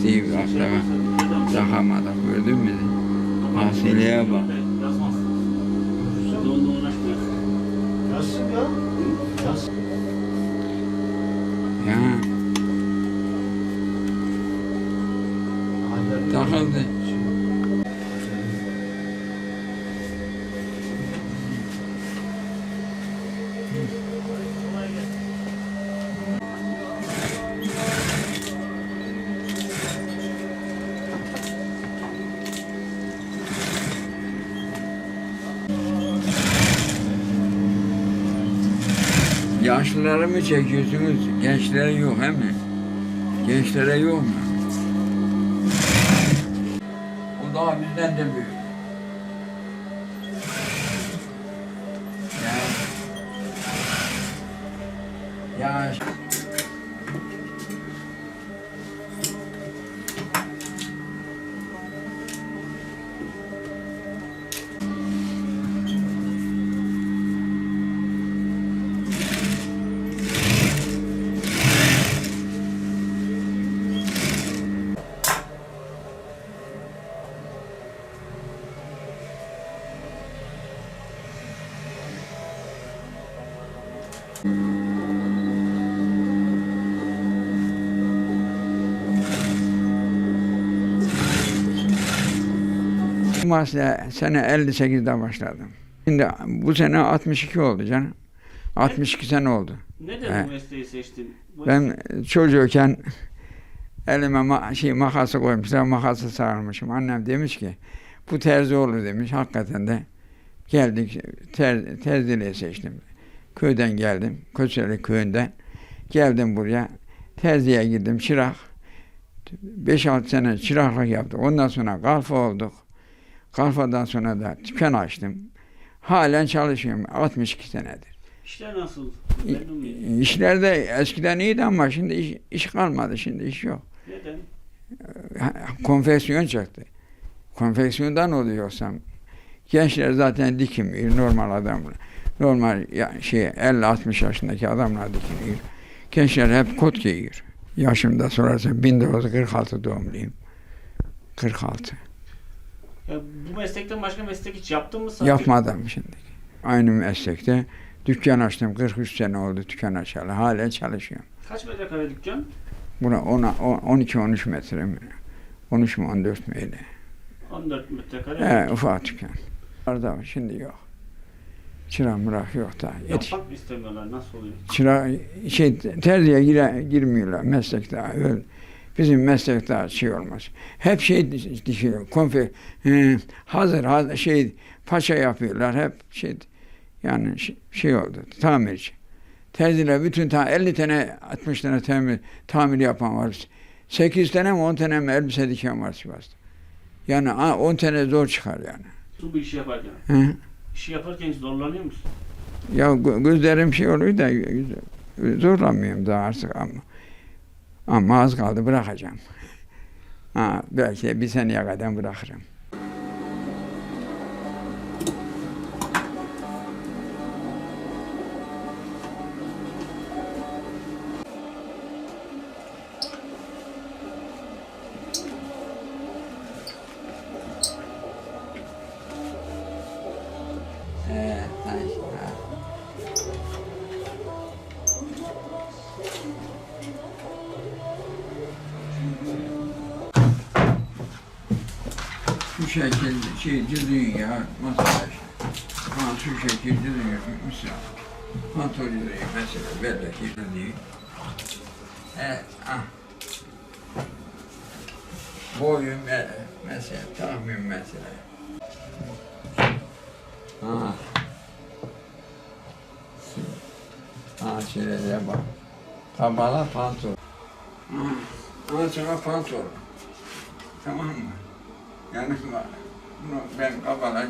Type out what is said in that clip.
ittiği aklama takamadık gördün mü? Asileye bak. Ya takıldı. Yaşlıları mı çekiyorsunuz? Gençlere yok he mi? Gençlere yok mu? O daha bizden de büyük. Ya. Ya. Mesleğe sene 58'de başladım. Şimdi bu sene 62 oldu canım. 62 sene oldu. Neden He. bu mesleği seçtin? Bu Ben çocuğuken elime ma- şey makası koymuşlar, makası sarılmışım. Annem demiş ki bu terzi olur demiş. Hakikaten de geldik ter, terziliği seçtim. Köyden geldim. Köseli köyünden. Geldim buraya. Terziye girdim. Çırak. 5-6 sene çıraklık yaptık. Ondan sonra kalfa olduk. Kalfadan sonra da dükkan açtım. Halen çalışıyorum. 62 senedir. işler nasıl? Memnun? İşlerde eskiden iyiydi ama şimdi iş, iş kalmadı. Şimdi iş yok. Neden? Konfeksiyon çıktı. Konfeksiyondan oluyorsam gençler zaten dikmiyor normal adamlar. Normal ya, şey 50-60 yaşındaki adamlar dikmiyor. Gençler hep kot giyiyor. Yaşımda sorarsan 1946 doğumluyum. 46. Ya bu meslekten başka meslek hiç yaptın mı? sadece? Yapmadım şimdi. Aynı meslekte dükkan açtım. 43 sene oldu dükkan açalı. Hala çalışıyorum. Kaç metrekare dükkan? Buna 12-13 metre mi? 13 mi 14 mi öyle? 14 metrekare. He, ufak dükkan. Orada şimdi yok. Çıra mırak yok da. Yetiş. Yapmak istemiyorlar? Nasıl oluyor? Çıra şey terziye gire, girmiyorlar meslek daha öyle. Bizim meslek daha şey olmaz. Hep şey dişiyor. Konfe hazır hazır şey paça yapıyorlar hep şey yani şey, şey oldu tamirci. Terziler bütün ta 50 tane 60 tane tamir, tamir yapan var. 8 tane mi 10 tane mi elbise diken var Sivas'ta. Yani ha, 10 tane zor çıkar yani. Bu işi yaparken. Hı. İşi yaparken hiç zorlanıyor musun? Ya gö- gözlerim şey oluyor da zorlanmıyorum daha artık ama. Ama az kaldı bırakacağım. Ha, belki bir seneye kadar bırakırım. Şu şekil şey düzgün ya masada işte. Şu şekil düzgün misal. Düzgün mesela bellek düzgün. Evet ah. Boyun me- mesela tahmin mesela. Ha. Ha şöyle de bak. Tabala pantolon. Ha. Sana pantolon. Tamam mı? Yani bak, bunu ben kabala